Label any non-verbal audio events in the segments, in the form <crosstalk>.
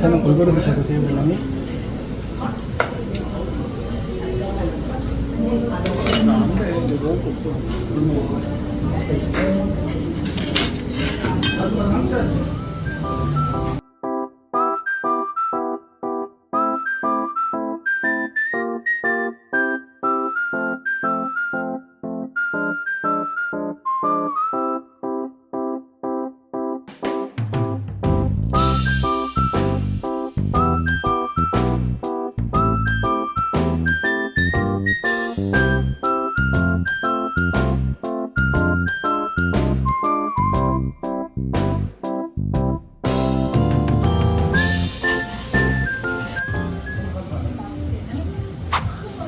반찬은 골고루 드셔보세요, 물랑이.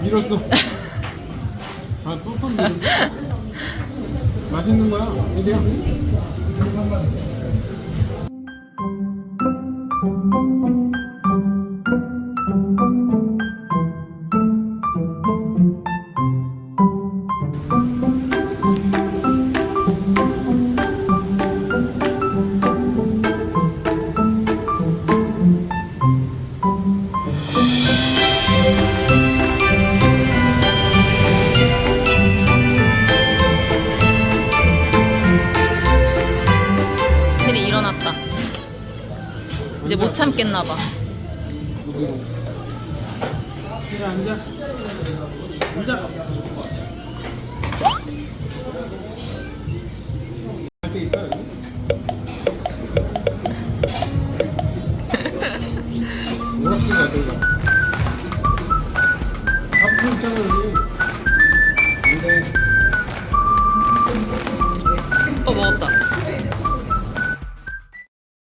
밀었어. <laughs> 아, 소스인데. 맛있는 거야. 이래요. 이제 못 참겠나 봐. 앉아. 앉아. 오락실 가야 되나? 장